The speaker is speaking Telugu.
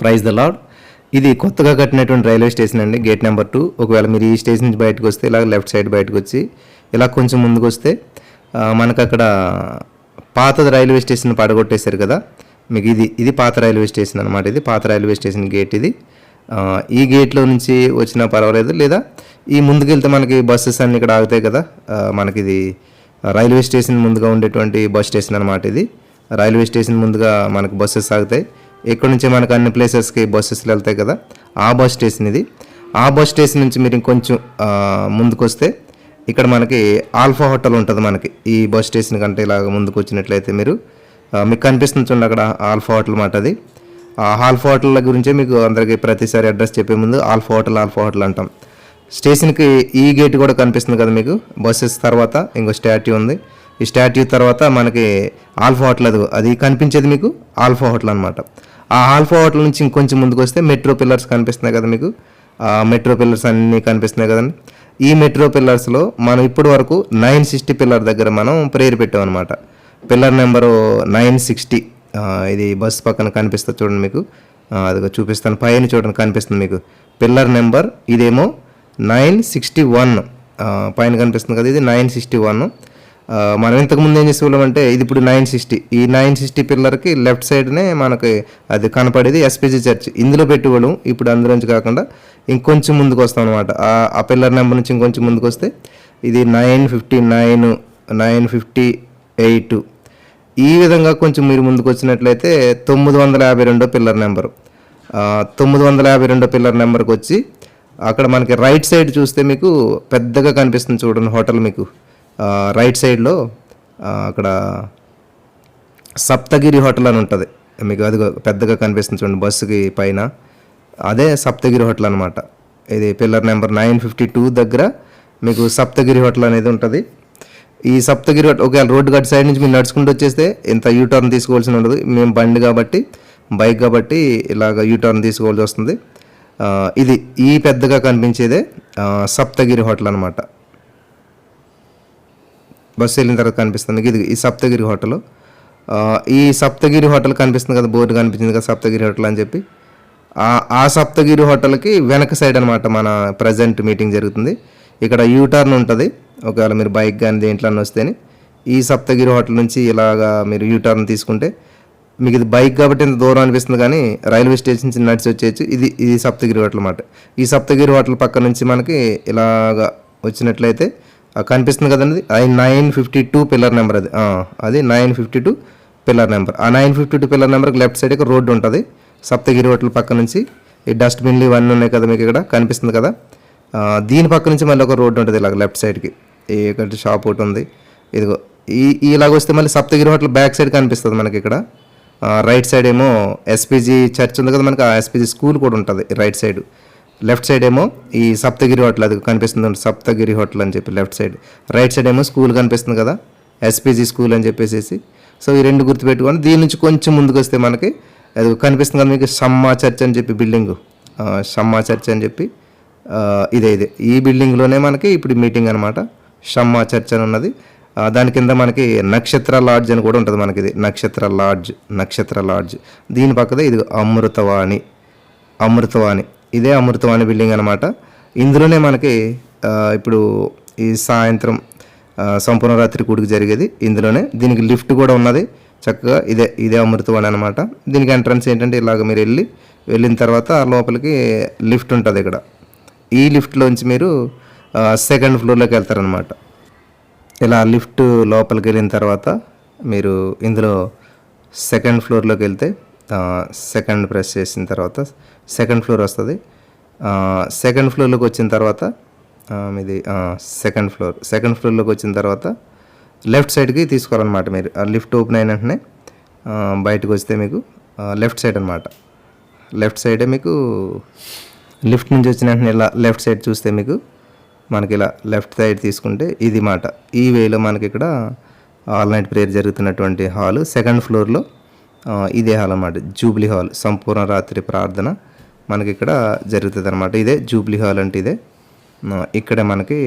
ప్రైజ్ ద లాడ్ ఇది కొత్తగా కట్టినటువంటి రైల్వే స్టేషన్ అండి గేట్ నెంబర్ టూ. ఒకవేళ మీరు ఈ స్టేషన్ నుంచి బయటకు వస్తే ఇలా లెఫ్ట్ సైడ్ బయటకు వచ్చి ఇలా కొంచెం ముందుకు వస్తే మనకు అక్కడ పాత రైల్వే స్టేషన్ పడగొట్టేశారు కదా. మీకు ఇది ఇది పాత రైల్వే స్టేషన్ అనమాట ఇది పాత రైల్వే స్టేషన్ గేట్ ఇది. ఈ గేట్లో నుంచి వచ్చినా పర్వాలేదు లేదా ఈ ముందుకెళ్తే మనకి బస్సెస్ అన్ని ఇక్కడ ఆగుతాయి కదా. మనకి ఇది రైల్వే స్టేషన్ ముందుగా ఉండేటువంటి బస్ స్టేషన్ అనమాట ఇది. రైల్వే స్టేషన్ ముందుగా మనకు బస్సెస్ ఆగుతాయి. ఇక్కడ నుంచి మనకు అన్ని ప్లేసెస్కి బస్సెస్ వెళ్తాయి కదా ఆ బస్ స్టేషన్ ఇది. ఆ బస్ స్టేషన్ నుంచి మీరు ఇంకొంచెం ముందుకు వస్తే ఇక్కడ మనకి ఆల్ఫా హోటల్ ఉంటుంది మనకి. ఈ బస్ స్టేషన్ కంటే ఇలాగ ముందుకు వచ్చినట్లయితే మీరు మీకు కనిపిస్తుంది చూడండి అక్కడ ఆల్ఫా హోటల్ మాట అది. ఆ ఆల్ఫా హోటల్ గురించే మీకు అందరికీ ప్రతిసారి అడ్రస్ చెప్పే ముందు ఆల్ఫా హోటల్ ఆల్ఫా హోటల్ అంటాం. స్టేషన్కి ఈ గేట్ కూడా కనిపిస్తుంది కదా మీకు బస్సెస్ తర్వాత ఇంకో స్టాట్యూ ఉంది. ఈ స్టాట్యూ తర్వాత మనకి ఆల్ఫా హోటల్ అది అది కనిపించేది మీకు? ఆల్ఫా హోటల్ అనమాట ఆ ఆల్ఫా హోటల్ నుంచి ఇంకొంచెం ముందుకు వస్తే మెట్రో పిల్లర్స్ కనిపిస్తున్నాయి కదా మీకు? ఆ మెట్రో పిల్లర్స్ అన్నీ కనిపిస్తున్నాయి కదండి. ఈ మెట్రో పిల్లర్స్లో మనం ఇప్పటి వరకు నైన్ సిక్స్టీ పిల్లర్ దగ్గర మనం ప్రేయర్ పెట్టామన్నమాట పిల్లర్ నెంబరు నైన్ సిక్స్టీ. ఇది బస్ పక్కన కనిపిస్తుంది చూడండి మీకు. అది చూపిస్తాను. పైన చూడండి కనిపిస్తుంది మీకు. పిల్లర్ నెంబర్ ఇదేమో నైన్ సిక్స్టీ వన్. పైన కనిపిస్తుంది కదా ఇది నైన్ సిక్స్టీ వన్. మనం ఇంతకుముందు ఏం చేసేవాళ్ళం అంటే ఇది ఇప్పుడు నైన్ సిక్స్టీ ఈ నైన్ సిక్స్టీ పిల్లర్కి లెఫ్ట్ సైడ్నే మనకి అది కనపడేది ఎస్పీజీ చర్చ్ ఇందులో పెట్టుకోవడం ఇప్పుడు అందులోంచి కాకుండా ఇంకొంచెం ముందుకు వస్తాం అనమాట ఆ పిల్లర్ నెంబర్ నుంచి ఇంకొంచెం ముందుకు వస్తే ఇది nine fifty nine nine fifty eight ఈ విధంగా కొంచెం మీరు ముందుకు వచ్చినట్లయితే తొమ్మిది వందల యాభై రెండో పిల్లర్ నెంబరు తొమ్మిది వందల యాభై రెండో పిల్లర్ నెంబర్కి వచ్చి అక్కడ మనకి రైట్ సైడ్ చూస్తే మీకు పెద్దగా కనిపిస్తుంది చూడండి హోటల్ మీకు. రైట్ సైడ్లో అక్కడ సప్తగిరి హోటల్ అని ఉంటుంది. మీకు అది పెద్దగా కనిపిస్తుంది చూడండి బస్సుకి పైన. అదే సప్తగిరి హోటల్ అనమాట ఇది pillar number nine fifty two దగ్గర మీకు సప్తగిరి హోటల్ అనేది ఉంటుంది. ఈ సప్తగిరి హోటల్ ఒకవేళ రోడ్డు గట్టి సైడ్ నుంచి మీరు నడుచుకుంటూ వచ్చేస్తే ఇంత యూటర్న్ తీసుకోవాల్సి ఉండదు. మేము బండి కాబట్టి బైక్ కాబట్టి ఇలాగ యూటర్న్ తీసుకోవాల్సి వస్తుంది. ఇది ఈ పెద్దగా కనిపించేదే సప్తగిరి హోటల్ అనమాట బస్సు వెళ్ళిన తర్వాత కనిపిస్తుంది. ఇది ఈ సప్తగిరి హోటల్. ఈ సప్తగిరి హోటల్ కనిపిస్తుంది కదా బోర్డు కనిపించింది కదా సప్తగిరి హోటల్ అని చెప్పి. ఆ సప్తగిరి హోటల్కి వెనక సైడ్ అనమాట మన ప్రజెంట్ మీటింగ్ జరుగుతుంది. ఇక్కడ యూటర్న్ ఉంటుంది. ఒకవేళ మీరు బైక్ కానీ దేంట్లో వస్తేనే ఈ సప్తగిరి హోటల్ నుంచి ఇలాగా మీరు యూటర్న్ తీసుకుంటే మీకు ఇది బైక్ కాబట్టి ఇంత దూరం అనిపిస్తుంది కానీ రైల్వే స్టేషన్ నుంచి నడిచి వచ్చేయచ్చు. ఇది ఇది సప్తగిరి హోటల్ అన్నమాట. ఈ సప్తగిరి హోటల్ పక్క నుంచి మనకి ఇలాగా వచ్చినట్లయితే కనిపిస్తుంది కదండి. అది nine fifty two pillar number అది. అది nine fifty two pillar number. ఆ నైన్ ఫిఫ్టీ టూ పిల్లర్ నెంబర్కి లెఫ్ట్ సైడ్ రోడ్డు ఉంటుంది. సప్తగిరి హోటల్ పక్క నుంచి ఈ డస్ట్బిన్లు ఇవన్నీ ఉన్నాయి కదా మీకు ఇక్కడ కనిపిస్తుంది కదా. దీని పక్క నుంచి మళ్ళీ ఒక రోడ్డు ఉంటుంది ఇలాగ లెఫ్ట్ సైడ్కి ఈ ఇక్కడ షాప్ ఒకటి ఉంది. ఇదిగో ఈ ఇలాగ వస్తే మళ్ళీ సప్తగిరి హోటల్ బ్యాక్ సైడ్ కనిపిస్తుంది మనకి ఇక్కడ. రైట్ సైడ్ ఏమో ఎస్పీజీ చర్చ్ ఉంది కదా మనకి ఆ ఎస్పీజీ స్కూల్ కూడా ఉంటుంది రైట్ సైడ్ లెఫ్ట్ సైడ్ ఏమో ఈ సప్తగిరి హోటల్ అది కనిపిస్తుంది సప్తగిరి హోటల్ అని చెప్పి లెఫ్ట్ సైడ్. రైట్ సైడ్ ఏమో స్కూల్ కనిపిస్తుంది కదా ఎస్పీజీ స్కూల్ అని చెప్పేసి సో ఈ రెండు గుర్తుపెట్టుకొని దీని నుంచి కొంచెం ముందుకు వస్తే మనకి అది కనిపిస్తుంది కదా మీకు సమ్మా చర్చ్ అని చెప్పి బిల్డింగ్. షమ్మా చర్చ్ అని చెప్పి ఇదే ఇదే. ఈ బిల్డింగ్లోనే మనకి ఇప్పుడు మీటింగ్ అనమాట షమ్మా చర్చ్ అని ఉన్నది. దాని కింద మనకి నక్షత్ర లాడ్జ్ అని కూడా ఉంటుంది మనకి ఇది నక్షత్ర లాడ్జ్ నక్షత్ర లాడ్జ్. దీని పక్కదే ఇది అమృతవాణి. అమృతవాణి. ఇదే అమృతవాణి బిల్డింగ్ అనమాట ఇందులోనే మనకి ఇప్పుడు ఈ సాయంత్రం సంపూర్ణ రాత్రి కూడికి జరిగేది ఇందులోనే. దీనికి లిఫ్ట్ కూడా ఉన్నది. చక్కగా ఇదే ఇదే అమృతవాణి అనమాట దీనికి ఎంట్రన్స్ ఏంటంటే ఇలాగ మీరు వెళ్ళి వెళ్ళిన తర్వాత ఆ లోపలికి లిఫ్ట్ ఉంటుంది ఇక్కడ. ఈ లిఫ్ట్లోంచి మీరు సెకండ్ ఫ్లోర్లోకి వెళ్తారనమాట ఇలా లిఫ్ట్ లోపలికి వెళ్ళిన తర్వాత మీరు ఇందులో సెకండ్ ఫ్లోర్లోకి వెళ్తే సెకండ్ ప్రెస్ చేసిన తర్వాత సెకండ్ ఫ్లోర్ వస్తుంది. సెకండ్ ఫ్లోర్లోకి వచ్చిన తర్వాత ఇది మీది సెకండ్ ఫ్లోర్ సెకండ్ ఫ్లోర్లోకి వచ్చిన తర్వాత లెఫ్ట్ సైడ్కి తీసుకోవాలన్నమాట మీరు. లిఫ్ట్ ఓపెన్ అయిన వెంటనే బయటకు వస్తే మీకు లెఫ్ట్ సైడ్ అనమాట లెఫ్ట్ సైడే మీకు లిఫ్ట్ నుంచి వచ్చిన వెంటనే ఇలా లెఫ్ట్ సైడ్ చూస్తే మీకు మనకి ఇలా లెఫ్ట్ సైడ్ తీసుకుంటే ఇది మాట. ఈ వేలో మనకి ఇక్కడ ఆల్ నైట్ ప్రేయర్ జరుగుతున్నటువంటి హాల్ సెకండ్ ఫ్లోర్లో ఇదే హాల్ అన్నమాట. జూబ్లీ హాల్ సంపూర్ణ రాత్రి ప్రార్థన మనకి ఇక్కడ జరుగుతుంది అనమాట ఇదే జూబ్లీ హాల్ అంటే ఇదే. ఇక్కడే మనకి